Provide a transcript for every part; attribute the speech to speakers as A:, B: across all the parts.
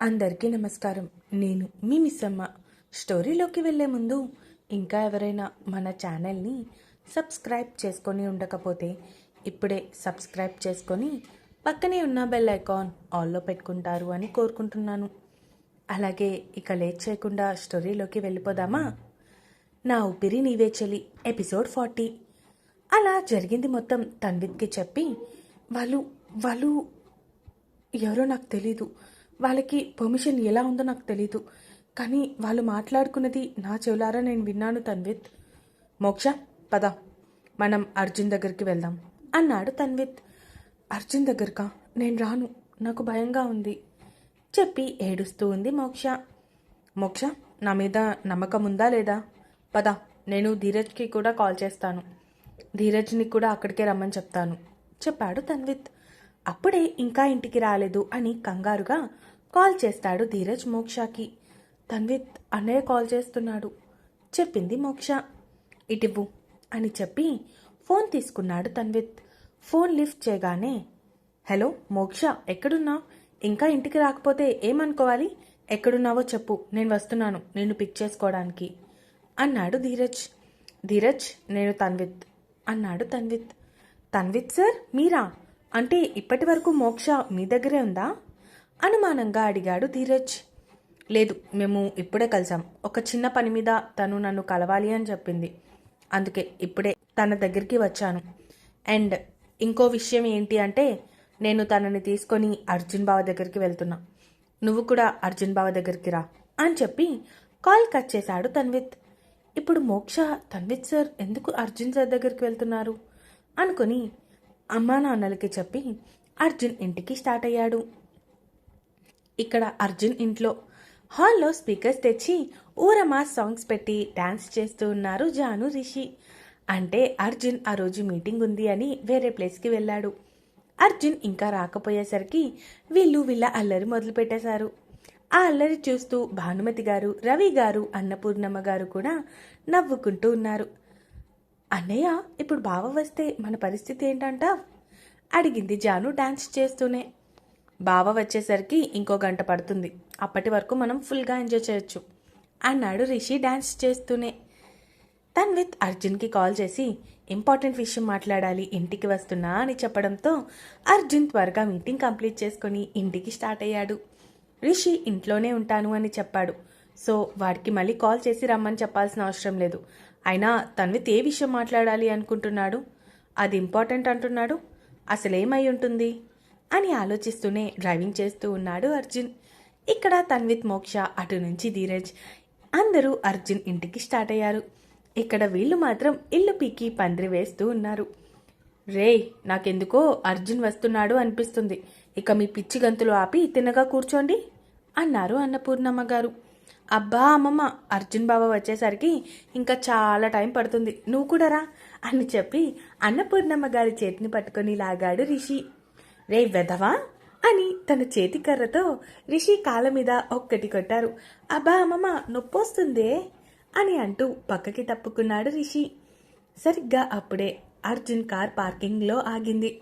A: అందరికీ నమస్కారం. నేను మీ మిస్సమ్మ. స్టోరీలోకి వెళ్ళే ముందు ఇంకా ఎవరైనా మన ఛానల్ని సబ్స్క్రైబ్ చేసుకొని ఉండకపోతే ఇప్పుడే సబ్స్క్రైబ్ చేసుకొని పక్కనే ఉన్న బెల్ ఐకాన్ ఆల్లో పెట్టుకుంటారు అని కోరుకుంటున్నాను. అలాగే ఇక లేట్ చేయకుండా స్టోరీలోకి వెళ్ళిపోదామా? నా ఊపిరి నీవే చెలి ఎపిసోడ్ ఫార్టీ. అలా జరిగింది మొత్తం తన్విత్కి చెప్పి వాళ్ళు వాళ్ళు ఎవరో నాకు తెలీదు. వాళ్ళకి పర్మిషన్ ఎలా ఉందో నాకు తెలీదు. కానీ వాళ్ళు మాట్లాడుకున్నది నా చెవులారా నేను విన్నాను తన్విత్. మోక్ష పద. మనం అర్జున్ దగ్గరికి వెళ్దాం. అన్నాడు తన్విత్. అర్జున్ దగ్గరకా? నేను రాను. నాకు భయంగా ఉంది. చెప్పి ఏడుస్తూ ఉంది మోక్ష. మోక్ష నా మీద నమ్మకం ఉందా లేదా? పద నేను ధీరజ్కి కూడా కాల్ చేస్తాను. ధీరజ్ని కూడా అక్కడికే రమ్మని చెప్తాను. చెప్పాడు తన్విత్. అప్పుడే ఇంకా ఇంటికి రాలేదు అని కంగారుగా కాల్ చేస్తాడు ధీరజ్ మోక్షకి. తన్విత్ అన్నయ్య కాల్ చేస్తున్నాడు. చెప్పింది మోక్ష. ఇటివ్వు అని చెప్పి ఫోన్ తీసుకున్నాడు తన్విత్. ఫోన్ లిఫ్ట్ చేయగానే హలో మోక్ష ఎక్కడున్నా ఇంకా ఇంటికి రాకపోతే ఏమనుకోవాలి? ఎక్కడున్నావో చెప్పు. నేను వస్తున్నాను. నేను పిక్ చేసుకోవడానికి. అన్నాడు ధీరజ్. ధీరజ్ నేను తన్విత్. అన్నాడు తన్విత్. తన్విత్ సార్ మీరా? అంటే ఇప్పటి వరకు మోక్ష మీ దగ్గరే ఉందా? అనుమానంగా అడిగాడు ధీరజ్. లేదు మేము ఇప్పుడే కలిసాం ఒక చిన్న పని మీద తను నన్ను కలవాలి అని చెప్పింది. అందుకే ఇప్పుడే తన దగ్గరికి వచ్చాను. అండ్ ఇంకో విషయం ఏంటి అంటే నేను తనని తీసుకొని అర్జున్ బావ దగ్గరికి వెళ్తున్నా. నువ్వు కూడా అర్జున్ బావ దగ్గరికి రా అని చెప్పి కాల్ కట్ చేశాడు తన్విత్. ఇప్పుడు మోక్ష తన్విత్ సార్ ఎందుకు అర్జున్ సార్ దగ్గరికి వెళ్తున్నారు? అనుకుని అమ్మా నాన్నలకి చెప్పి అర్జున్ ఇంటికి స్టార్ట్ అయ్యాడు. ఇక్కడ అర్జున్ ఇంట్లో. హాల్లో స్పీకర్స్ తెచ్చి ఊరమా సాంగ్స్ పెట్టి డాన్స్ చేస్తూ ఉన్నారు జాను రిషి. అంటే అర్జున్ ఆ రోజు మీటింగ్ ఉంది అని వేరే ప్లేస్కి వెళ్ళాడు. అర్జున్ ఇంకా రాకపోయేసరికి వీళ్ళు వీళ్ళ అల్లరి మొదలు పెట్టేశారు ఆ అల్లరి చూస్తూ భానుమతి గారు రవి గారు అన్నపూర్ణమ్మ గారు కూడా నవ్వుకుంటూ ఉన్నారు. అన్నయ్య ఇప్పుడు బావ వస్తే మన పరిస్థితి ఏంటంటావ్? అడిగింది జాను డాన్స్ చేస్తూనే. బావ వచ్చేసరికి ఇంకో గంట పడుతుంది. అప్పటి వరకు మనం ఫుల్గా ఎంజాయ్ చేయొచ్చు. అన్నాడు రిషి డాన్స్ చేస్తూనే. తన్విత్ అర్జున్కి కాల్ చేసి ఇంపార్టెంట్ విషయం మాట్లాడాలి ఇంటికి వస్తున్నా అని చెప్పడంతో అర్జున్ త్వరగా మీటింగ్ కంప్లీట్ చేసుకొని ఇంటికి స్టార్ట్ అయ్యాడు. రిషి ఇంట్లోనే ఉంటాను అని చెప్పాడు. సో వాడికి మళ్ళీ కాల్ చేసి రమ్మని చెప్పాల్సిన అవసరం లేదు. అయినా తన్విత్ ఏ విషయం మాట్లాడాలి అనుకుంటున్నాడు. అది ఇంపార్టెంట్ అంటున్నాడు. అసలేమై ఉంటుంది? అని ఆలోచిస్తూనే డ్రైవింగ్ చేస్తూ ఉన్నాడు అర్జున్. ఇక్కడ తన్విత్ మోక్ష అటు నుంచి ధీరజ్. అందరూ అర్జున్ ఇంటికి స్టార్ట్ అయ్యారు. ఇక్కడ వీళ్ళు మాత్రం ఇల్లు పీకి పందిరి వేస్తూ ఉన్నారు. రే నాకెందుకో అర్జున్ వస్తున్నాడు అనిపిస్తుంది. ఇక మీ పిచ్చి గంతులు ఆపి తినగా కూర్చోండి అన్నారు అన్నపూర్ణమ్మ గారు. అబ్బా అమ్మమ్మ అర్జున్ బాబా వచ్చేసరికి ఇంకా చాలా టైం పడుతుంది. నువ్వు కూడా రా అని చెప్పి అన్నపూర్ణమ్మ గారి చేతిని పట్టుకొని లాగాడు రిషి. రే వెధవా అని తన చేతి కర్రతో రిషి కాళ్ళ మీద ఒక్కటి కొట్టారు. అబ్బా అమ్మమ్మ నొప్పొస్తుందే అని అంటూ పక్కకి తప్పుకున్నాడు రిషి. సరిగ్గా అప్పుడే అర్జున్ కార్ పార్కింగ్లో ఆగింది.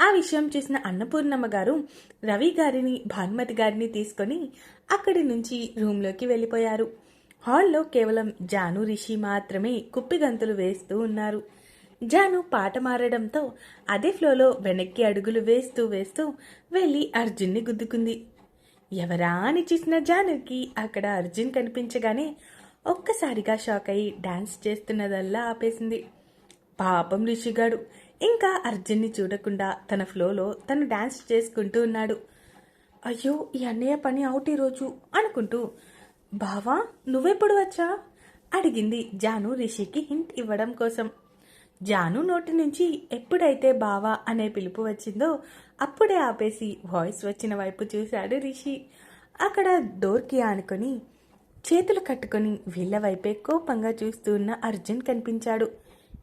A: ఆ విషయం చూసిన అన్నపూర్ణమ్మ గారు రవి గారిని భానుమతి గారిని తీసుకొని అక్కడి నుంచి రూమ్లోకి వెళ్ళిపోయారు. హాల్లో కేవలం జాను రిషి మాత్రమే కుప్పిగంతులు వేస్తూ ఉన్నారు. జాను పాట మారడంతో అదే ఫ్లోలో వెనక్కి అడుగులు వేస్తూ వేస్తూ వెళ్ళి అర్జున్ని గుద్దుకుంది. ఎవరా అని చూసిన జానుకి అక్కడ అర్జున్ కనిపించగానే ఒక్కసారిగా షాక్ అయి డాన్స్ చేస్తున్నదల్లా ఆపేసింది. పాపం రిషిగాడు. ఇంకా అర్జున్ని చూడకుండా తన ఫ్లోలో తను డాన్స్ చేసుకుంటూ ఉన్నాడు. అయ్యో ఈ అన్నయ్య పని అవుట్ ఈరోజు అనుకుంటూ బావా నువ్వెప్పుడు వచ్చా? అడిగింది జాను రిషికి హింట్ ఇవ్వడం కోసం. జాను నోటి నుంచి ఎప్పుడైతే బావా అనే పిలుపు వచ్చిందో అప్పుడే ఆపేసి వాయిస్ వచ్చిన వైపు చూశాడు రిషి. అక్కడ డోర్కి ఆనుకొని చేతులు కట్టుకొని వీళ్ళ వైపే కోపంగా చూస్తూ ఉన్న అర్జున్ కనిపించాడు.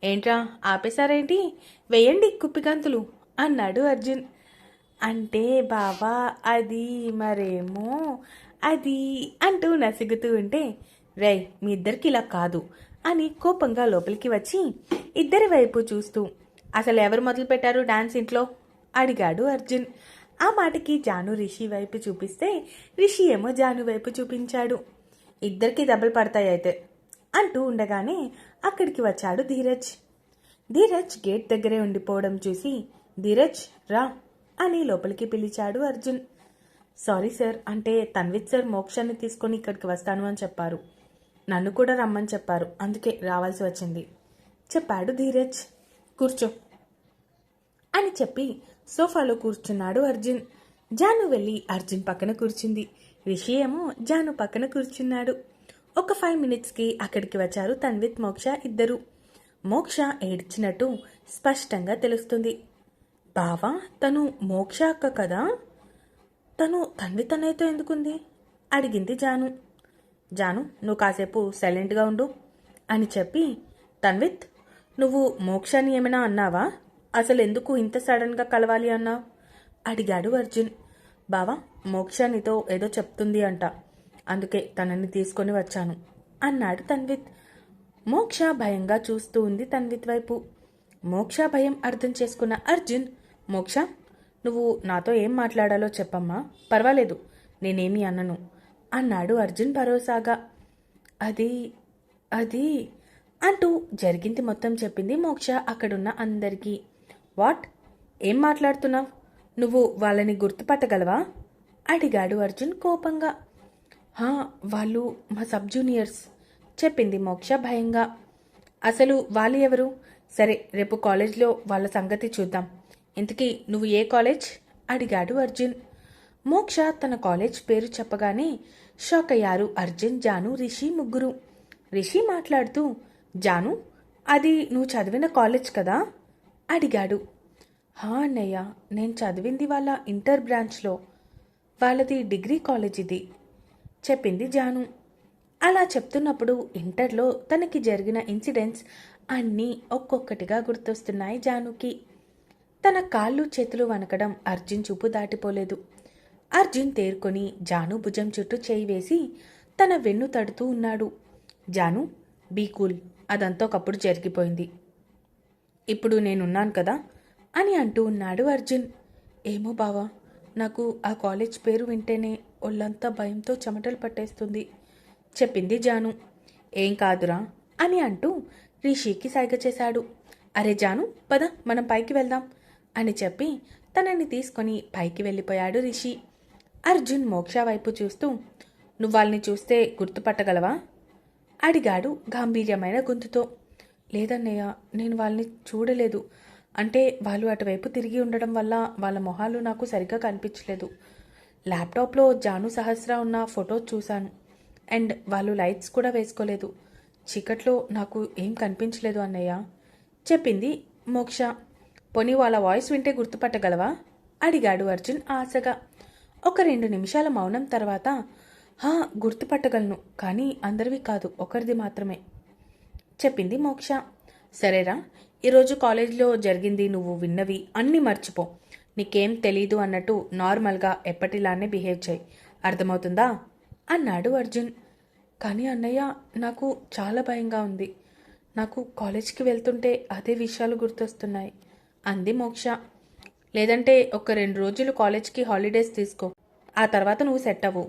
A: ఏంట్రా ఆపేశారేంటి? వేయండి కుప్పిగంతులు అన్నాడు అర్జున్. అంటే బావా అది మరేమో అది అంటూ నసుగుతూ ఉంటే రేయ్ మీ ఇద్దరికి ఇలా కాదు. అని కోపంగా లోపలికి వచ్చి ఇద్దరి వైపు చూస్తూ అసలు ఎవరు మొదలు పెట్టారు డాన్స్ ఇంట్లో? అడిగాడు అర్జున్. ఆ మాటకి జాను రిషి వైపు చూపిస్తే రిషి ఏమో జాను వైపు చూపించాడు. ఇద్దరికి దెబ్బలు పడతాయి అయితే అంటూ ఉండగానే అక్కడికి వచ్చాడు ధీరజ్. ధీరజ్ గేట్ దగ్గరే ఉండిపోవడం చూసి ధీరజ్ రా అని లోపలికి పిలిచాడు అర్జున్. సారీ సార్ అంటే తన్విత్ సార్ మోక్షాన్ని తీసుకొని ఇక్కడికి వస్తాను అని చెప్పారు. నన్ను కూడా రమ్మని చెప్పారు. అందుకే రావాల్సి వచ్చింది. చెప్పాడు ధీరజ్. కూర్చో అని చెప్పి సోఫాలో కూర్చున్నాడు అర్జున్. జాను వెళ్ళి అర్జున్ పక్కన కూర్చుంది. రిషి ఏమో జాను పక్కన కూర్చున్నాడు. ఒక ఫైవ్ మినిట్స్కి అక్కడికి వచ్చారు తన్విత్ మోక్ష ఇద్దరు. మోక్ష ఏడ్చినట్టు స్పష్టంగా తెలుస్తుంది. బావా తను మోక్ష అక్క కదా? తను తన్విత్ అనేతో ఎందుకుంది? అడిగింది జాను. జాను నువ్వు కాసేపు సైలెంట్గా ఉండు అని చెప్పి తన్విత్ నువ్వు మోక్షాన్ని ఏమైనా అన్నావా? అసలు ఎందుకు ఇంత సడన్గా కలవాలి అన్నావు అడిగాడు అర్జున్. బావా మోక్షానితో ఏదో చెప్తుంది అంట. అందుకే తనని తీసుకొని వచ్చాను అన్నాడు తన్విత్. మోక్ష భయంగా చూస్తూ ఉంది తన్విత్ వైపు. మోక్ష భయం అర్థం చేసుకున్న అర్జున్ మోక్ష నువ్వు నాతో ఏం మాట్లాడాలో చెప్పమ్మా. పర్వాలేదు నేనేమీ అన్నను అన్నాడు అర్జున్ భరోసాగా. అది అది అంటూ జరిగింది మొత్తం చెప్పింది మోక్ష అక్కడున్న అందరికీ. వాట్? ఏం మాట్లాడుతున్నావు? నువ్వు వాళ్ళని గుర్తుపట్టగలవా? అడిగాడు అర్జున్ కోపంగా. హా వాళ్ళు మా సబ్ జూనియర్స్ చెప్పింది మోక్ష భయంగా. అసలు వాళ్ళు ఎవరు? సరే రేపు కాలేజ్లో వాళ్ళ సంగతి చూద్దాం. ఇంతకీ నువ్వు ఏ కాలేజ్? అడిగాడు అర్జున్. మోక్ష తన కాలేజ్ పేరు చెప్పగానే షాక్ అయ్యారు అర్జున్ జాను రిషి ముగ్గురు. రిషి మాట్లాడుతూ జాను అది నువ్వు చదివిన కాలేజ్ కదా? అడిగాడు. హా అన్నయ్య నేను చదివింది వాళ్ళ ఇంటర్ బ్రాంచ్లో వాళ్ళది డిగ్రీ కాలేజ్ ఇది చెప్పింది జాను. అలా చెప్తున్నప్పుడు ఇంటర్లో తనకి జరిగిన ఇన్సిడెంట్స్ అన్నీ ఒక్కొక్కటిగా గుర్తొస్తున్నాయి జానుకి. తన కాళ్ళు చేతులు వనకడం అర్జున్ చూపు దాటిపోలేదు. అర్జున్ తేరుకొని జాను భుజం చుట్టూ చేయి వేసి తన వెన్ను తడుతూ ఉన్నాడు. Janu be cool. అదంతా ఒకప్పుడు జరిగిపోయింది. ఇప్పుడు నేనున్నాను కదా అని అంటూ ఉన్నాడు అర్జున్. ఏమో బావా నాకు ఆ కాలేజ్ పేరు వింటేనే ఒళ్ళంతా భయంతో చెమటలు పట్టేస్తుంది చెప్పింది జాను. ఏం కాదురా అని అంటూ రిషికి సైగ చేశాడు. అరే జాను పద మనం పైకి వెళ్దాం అని చెప్పి తనని తీసుకొని పైకి వెళ్ళిపోయాడు రిషి. అర్జున్ మోక్ష వైపు చూస్తూ నువ్వు వాళ్ళని చూస్తే గుర్తుపట్టగలవా? అడిగాడు గాంభీర్యమైన గొంతుతో. లేదన్నయ్య నేను వాళ్ళని చూడలేదు. అంటే వాళ్ళు అటువైపు తిరిగి ఉండడం వల్ల వాళ్ళ మొహాలు నాకు సరిగ్గా కనిపించలేదు. ల్యాప్టాప్లో జాను సహస్రా ఉన్న ఫోటో చూశాను. అండ్ వాళ్ళు లైట్స్ కూడా వేసుకోలేదు. చీకట్లో నాకు ఏం కనిపించలేదు అన్నయ్య చెప్పింది మోక్ష. పోనీ వాళ్ళ వాయిస్ వింటే గుర్తుపట్టగలవా? అడిగాడు అర్జున్ ఆశగా. ఒక రెండు నిమిషాల మౌనం తర్వాత హా గుర్తుపట్టగలను కానీ అందరివి కాదు ఒకరిది మాత్రమే చెప్పింది మోక్ష. సరేరా ఈరోజు కాలేజీలో జరిగింది నువ్వు విన్నవి అన్నీ మర్చిపో. నీకేం తెలీదు అన్నట్టు నార్మల్గా ఎప్పటిలానే బిహేవ్ చేయి. అర్థమవుతుందా? అన్నాడు అర్జున్. కానీ అన్నయ్య నాకు చాలా భయంగా ఉంది. నాకు కాలేజ్కి వెళ్తుంటే అదే విషయాలు గుర్తొస్తున్నాయి అంది మోక్ష. లేదంటే ఒక రెండు రోజులు కాలేజ్కి హాలిడేస్ తీసుకో. ఆ తర్వాత నువ్వు సెట్ అవ్వు.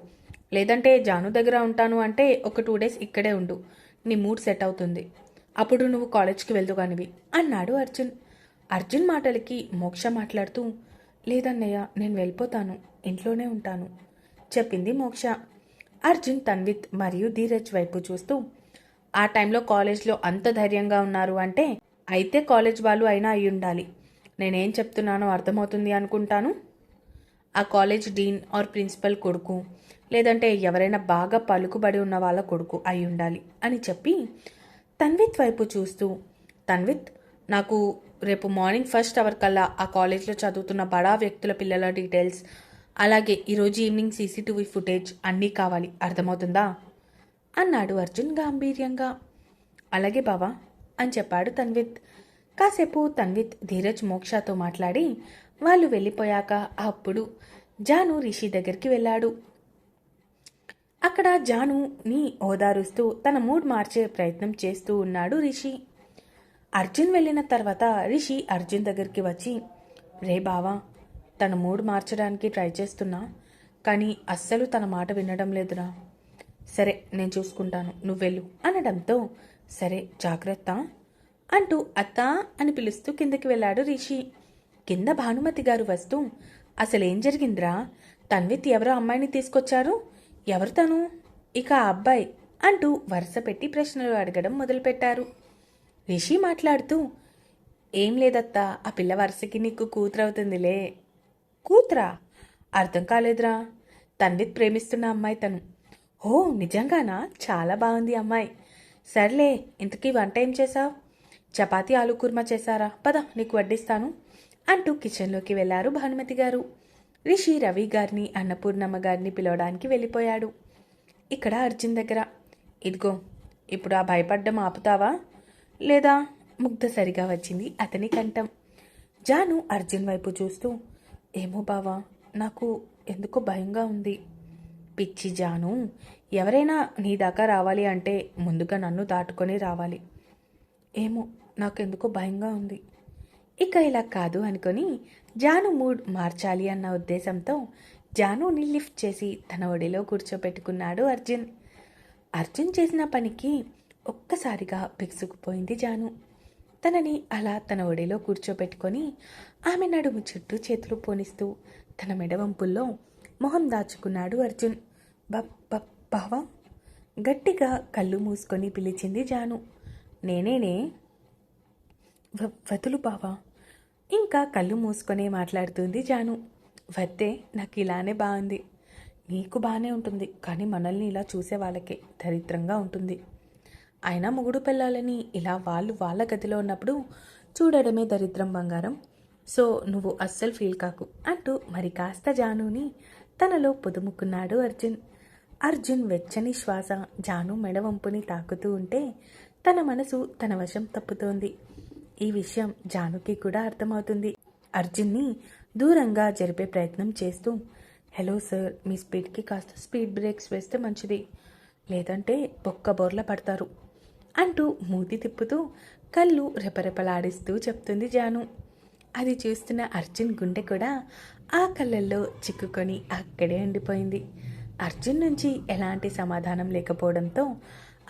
A: లేదంటే జాను దగ్గర ఉంటాను అంటే ఒక టూ డేస్ ఇక్కడే ఉండు. నీ మూడ్ సెట్ అవుతుంది. అప్పుడు నువ్వు కాలేజ్కి వెళ్దుగానివి అన్నాడు అర్జున్. అర్జున్ మాటలకి మోక్ష మాట్లాడుతూ లేదన్నయ్య నేను వెళ్ళిపోతాను. ఇంట్లోనే ఉంటాను. చెప్పింది మోక్ష. అర్జున్ తన్విత్ మరియు ధీరజ్ వైపు చూస్తూ ఆ టైంలో కాలేజ్లో అంత ధైర్యంగా ఉన్నారు అంటే అయితే కాలేజ్ వాళ్ళు అయినా అయి ఉండాలి నేనేం చెప్తున్నానో అర్థమవుతుంది అనుకుంటాను? ఆ కాలేజ్ డీన్ ఆర్ ప్రిన్సిపల్ కొడుకు లేదంటే ఎవరైనా బాగా పలుకుబడి ఉన్న వాళ్ళ కొడుకు అయి ఉండాలి అని చెప్పి తన్విత్ వైపు చూస్తూ తన్విత్ నాకు రేపు మార్నింగ్ ఫస్ట్ అవర్ కల్లా ఆ కాలేజ్లో చదువుతున్న బడా వ్యక్తుల పిల్లల డీటెయిల్స్ అలాగే ఈరోజు ఈవినింగ్ సీసీటీవీ ఫుటేజ్ అన్నీ కావాలి. అర్థమవుతుందా? అన్నాడు అర్జున్ గాంభీర్యంగా. అలాగే బావా అని చెప్పాడు తన్విత్. కాసేపు తన్విత్ ధీరజ్ మోక్షతో మాట్లాడి వాళ్ళు వెళ్ళిపోయాక అప్పుడు జాను రిషి దగ్గరికి వెళ్ళాడు. అక్కడ జానుని ఓదారుస్తూ తన మూడ్ మార్చే ప్రయత్నం చేస్తూ ఉన్నాడు రిషి. అర్జున్ వెళ్ళిన తర్వాత రిషి అర్జున్ దగ్గరికి వచ్చి రే బావా తన మూడ్ మార్చడానికి ట్రై చేస్తున్నా కానీ అస్సలు తన మాట వినడం లేదురా. సరే నేను చూసుకుంటాను నువ్వెళ్ళు అనడంతో సరే జాగ్రత్త. అంటూ అత్తా అని పిలుస్తూ కిందకి వెళ్ళాడు రిషి. కింద భానుమతి గారు వస్తూ అసలేం జరిగిందిరా? తన్విత్ ఎవరో అమ్మాయిని తీసుకొచ్చారు? ఎవరు తను? ఇక ఆ అబ్బాయి? అంటూ వరుస పెట్టి ప్రశ్నలు అడగడం మొదలుపెట్టారు. రిషి మాట్లాడుతూ ఏం లేదత్తా ఆ పిల్ల వరుసకి నీకు కూతురవుతుందిలే. కూతురా? అర్థం కాలేదురా. తన్విత్ ప్రేమిస్తున్న అమ్మాయి తను. ఓ నిజంగానా? చాలా బాగుంది అమ్మాయి. సర్లే ఇంతకీ వంట ఏం చేశావు? చపాతి ఆలు కుర్మా చేశారా? పద నీకు వడ్డిస్తాను అంటూ కిచెన్లోకి వెళ్ళారు భానుమతి గారు. రిషి రవి గారిని అన్నపూర్ణమ్మ గారిని పిలవడానికి వెళ్ళిపోయాడు. ఇక్కడ అర్జున్ దగ్గర. ఇదిగో ఇప్పుడు ఆ భయపడ్డం ఆపుతావా? లేదా? ముగ్ధ సరిగా వచ్చింది అతని కంఠం. జాను అర్జున్ వైపు చూస్తూ ఏమో బావా నాకు ఎందుకో భయంగా ఉంది. పిచ్చి జాను ఎవరైనా నీ దాకా రావాలి అంటే ముందుగా నన్ను దాటుకొని రావాలి. ఏమో నాకెందుకో భయంగా ఉంది. ఇక ఇలా కాదు అనుకొని జాను మూడ్ మార్చాలి అన్న ఉద్దేశంతో జానుని లిఫ్ట్ చేసి తన ఒడిలో కూర్చోపెట్టుకున్నాడు అర్జున్. అర్జున్ చేసిన పనికి ఒక్కసారిగా బిగుసుకుపోయింది జాను. తనని అలా తన ఒడిలో కూర్చోపెట్టుకొని ఆమె నడుము చుట్టూ చేతులు పోనిస్తూ తన మెడవంపుల్లో మొహం దాచుకున్నాడు అర్జున్. బ గట్టిగా కళ్ళు మూసుకొని పిలిచింది జాను. నేనేనే. వదులు బావా. ఇంకా కళ్ళు మూసుకొనే మాట్లాడుతుంది జాను. వద్దే నాకు ఇలానే బాగుంది నీకు బాగానే ఉంటుంది కానీ మనల్ని ఇలా చూసే వాళ్ళకే దరిద్రంగా ఉంటుంది. అయినా మొగుడు పిల్లలని ఇలా వాళ్ళు వాళ్ళ గదిలో ఉన్నప్పుడు చూడడమే దరిద్రం బంగారం. సో నువ్వు అస్సలు ఫీల్ కాకు అంటూ మరి కాస్త జానుని తనలో పొదుముకున్నాడు అర్జున్. అర్జున్ వెచ్చని శ్వాస జాను మెడవంపుని తాకుతూ ఉంటే తన మనసు తన వశం తప్పుతోంది. ఈ విషయం జానుకి కూడా అర్థమవుతుంది. అర్జున్ని దూరంగా జరిపే ప్రయత్నం చేస్తూ హలో సార్ మీ స్పీడ్కి కాస్త స్పీడ్ బ్రేక్స్ వేస్తే మంచిది. లేదంటే బొక్క బోర్ల పడతారు అంటూ మూతి తిప్పుతూ కళ్ళు రెపరెపలాడిస్తూ చెప్తుంది జాను. అది చూస్తున్న అర్జున్ గుండె కూడా ఆ కళ్ళల్లో చిక్కుకొని అక్కడే ఉండిపోయింది. అర్జున్ నుంచి ఎలాంటి సమాధానం లేకపోవడంతో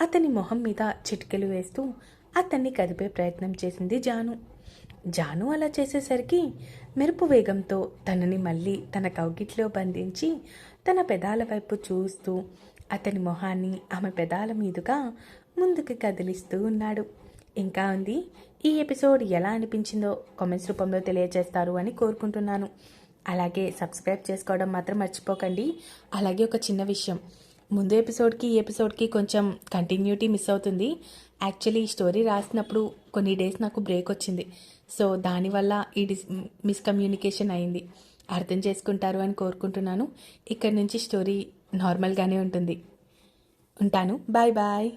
A: అతని మొహం మీద చిటికెలు వేస్తూ అతన్ని కదిపే ప్రయత్నం చేసింది జాను. జాను అలా చేసేసరికి మెరుపు వేగంతో తనని మళ్ళీ తన కౌగిట్లో బంధించి తన పెదాల వైపు చూస్తూ అతని మొహాన్ని ఆమె పెదాల మీదుగా ముందుకు కదిలిస్తూ ఉన్నాడు. ఇంకా ఉంది? ఈ ఎపిసోడ్ ఎలా అనిపించిందో కామెంట్స్ రూపంలో తెలియజేస్తారు అని కోరుకుంటున్నాను. అలాగే సబ్స్క్రైబ్ చేసుకోవడం మాత్రం మర్చిపోకండి. అలాగే ఒక చిన్న విషయం. ముందు ఎపిసోడ్కి ఈ ఎపిసోడ్కి కొంచెం కంటిన్యూటీ మిస్ అవుతుంది. యాక్చువల్లీ ఈ స్టోరీ రాసినప్పుడు కొన్ని డేస్ నాకు బ్రేక్ వచ్చింది. సో దానివల్ల ఈ డిస్ మిస్కమ్యూనికేషన్ అయింది. అర్థం చేసుకుంటారు అని కోరుకుంటున్నాను. ఇక్కడ నుంచి స్టోరీ నార్మల్గానే ఉంటుంది. ఉంటాను. Bye bye